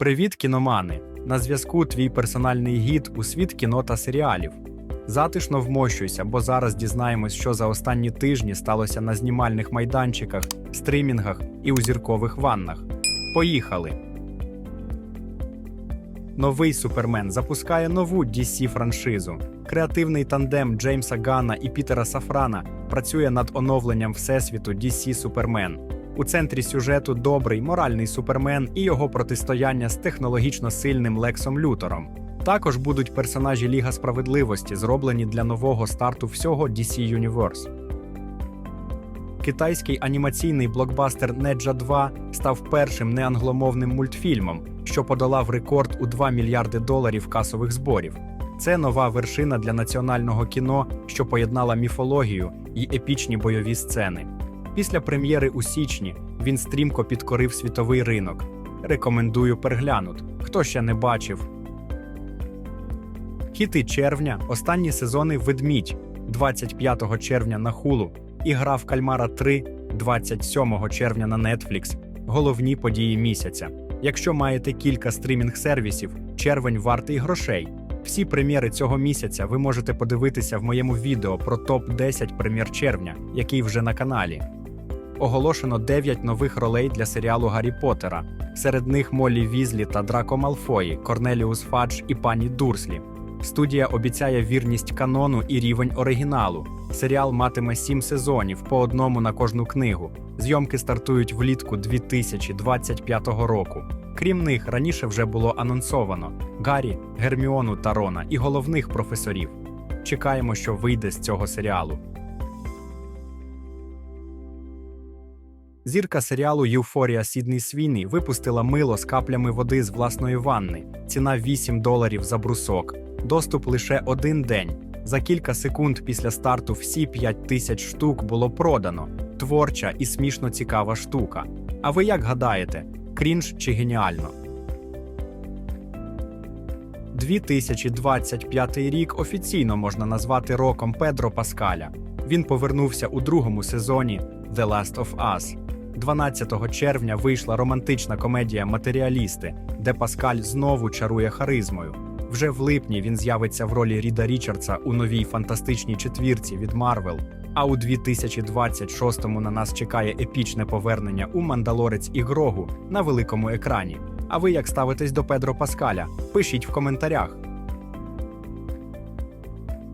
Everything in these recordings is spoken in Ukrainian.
Привіт, кіномани! На зв'язку твій персональний гід у світ кіно та серіалів. Затишно вмощуйся, бо зараз дізнаємось, що за останні тижні сталося на знімальних майданчиках, стримінгах і у зіркових ваннах. Поїхали! Новий Супермен запускає нову DC франшизу. Креативний тандем Джеймса Ганна і Пітера Сафрана працює над оновленням всесвіту DC Супермен. У центрі сюжету добрий моральний супермен і його протистояння з технологічно сильним Лексом Лютором. Також будуть персонажі Ліга справедливості, зроблені для нового старту всього DC Universe. Китайський анімаційний блокбастер Неджа 2 став першим неангломовним мультфільмом, що подолав рекорд у 2 мільярди доларів касових зборів. Це нова вершина для національного кіно, що поєднала міфологію і епічні бойові сцени. Після прем'єри у січні він стрімко підкорив світовий ринок. Рекомендую переглянути, хто ще не бачив. Хіти червня, останні сезони Ведмідь 25 червня на Хулу і Гра в Кальмара 3 27 червня на Netflix. Головні події місяця. Якщо маєте кілька стрімінг-сервісів, червень вартий грошей. Всі прем'єри цього місяця ви можете подивитися в моєму відео про топ 10 прем'єр червня, який вже на каналі. Оголошено 9 нових ролей для серіалу Гаррі Поттера. Серед них Моллі Візлі та Драко Малфої, Корнеліус Фадж і пані Дурслі. Студія обіцяє вірність канону і рівень оригіналу. Серіал матиме 7 сезонів по одному на кожну книгу. Зйомки стартують влітку 2025 року. Крім них, раніше вже було анонсовано Гаррі, Герміону та Рона і головних професорів. Чекаємо, що вийде з цього серіалу. Зірка серіалу Єуфорія Сіднey Свіні випустила мило з каплями води з власної ванни. Ціна 8 доларів за брусок. Доступ лише один день. За кілька секунд після старту всі 5 тисяч штук було продано. Творча і смішно цікава штука. А ви як гадаєте, крінж чи геніально? 2025 рік офіційно можна назвати роком Педро Паскаля. Він повернувся у другому сезоні The Last of Us. 12 червня вийшла романтична комедія Матеріалісти, де Паскаль знову чарує харизмою. Вже в липні він з'явиться в ролі Ріда Річардса у новій фантастичній четвірці від Марвел. А у 2026-му на нас чекає епічне повернення у Мандалорець і Грогу на великому екрані. А ви як ставитесь до Педро Паскаля? Пишіть в коментарях.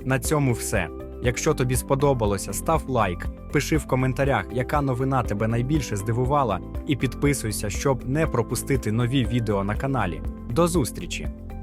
На цьому все. Якщо тобі сподобалося, став лайк, пиши в коментарях, яка новина тебе найбільше здивувала, і підписуйся, щоб не пропустити нові відео на каналі. До зустрічі!